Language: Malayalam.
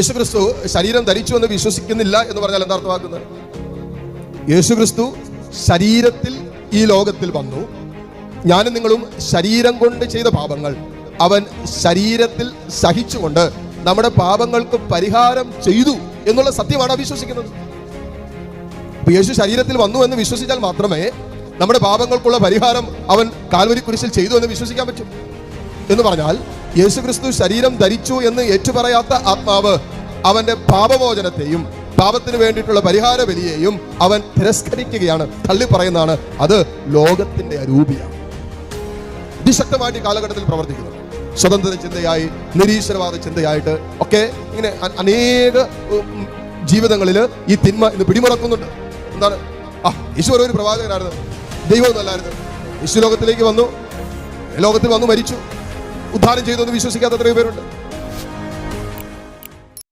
യേശുക്രിസ്തു ശരീരം ധരിച്ചു എന്ന് വിശ്വസിക്കുന്നില്ല എന്ന് പറഞ്ഞാൽ എന്താ അർത്ഥമാക്കുന്നത്? യേശുക്രിസ്തു ശരീരത്തിൽ ഈ ലോകത്തിൽ വന്നു. ഞാനും നിങ്ങളും ശരീരം കൊണ്ട് ചെയ്ത പാപങ്ങൾ. അവൻ ശരീരത്തിൽ സഹിച്ചുകൊണ്ട് നമ്മുടെ പാപങ്ങൾക്ക് പരിഹാരം ചെയ്തു എന്നുള്ള സത്യമാണ് വിശ്വസിക്കുന്നത് അപ്പൊ യേശു ശരീരത്തിൽ വന്നു എന്ന് വിശ്വസിച്ചാൽ മാത്രമേ നമ്മുടെ പാപങ്ങൾക്കുള്ള പരിഹാരം അവൻ കാൽവരി കുരിശിൽ ചെയ്തു എന്ന് വിശ്വസിക്കാൻ പറ്റും എന്ന് പറഞ്ഞാൽ യേശു ക്രിസ്തു ശരീരം ധരിച്ചു എന്ന് ഏറ്റുപറയാത്ത ആത്മാവ് അവന്റെ പാപമോചനത്തെയും പാപത്തിന് വേണ്ടിയിട്ടുള്ള പരിഹാര ബലിയെയും അവൻ തിരസ്കരിക്കുകയാണ്. തള്ളി പറയുന്നതാണ് അത് ലോകത്തിന്റെ അരൂപിയാണ്. അതിശക്തമായിട്ട് കാലഘട്ടത്തിൽ പ്രവർത്തിക്കുന്നു. സ്വതന്ത്ര ചിന്തയായി നിരീശ്വരവാദ ചിന്തയായിട്ട് ഒക്കെ ഇങ്ങനെ അനേക ജീവിതങ്ങളിൽ ഈ തിന്മ ഇന്ന് പിടിമുറക്കുന്നുണ്ട്. എന്താണ്? ആ ഈശ്വര ഒരു പ്രവാചകനായിരുന്നു. ദൈവമൊന്നല്ലായിരുന്നു യേശു ലോകത്തിലേക്ക് വന്നു. ലോകത്തിൽ വന്നു മരിച്ചു. ഉദ്ധാനം ചെയ്തു എന്ന് വിശ്വസിക്കാത്ത എത്രയോ പേരുണ്ട്.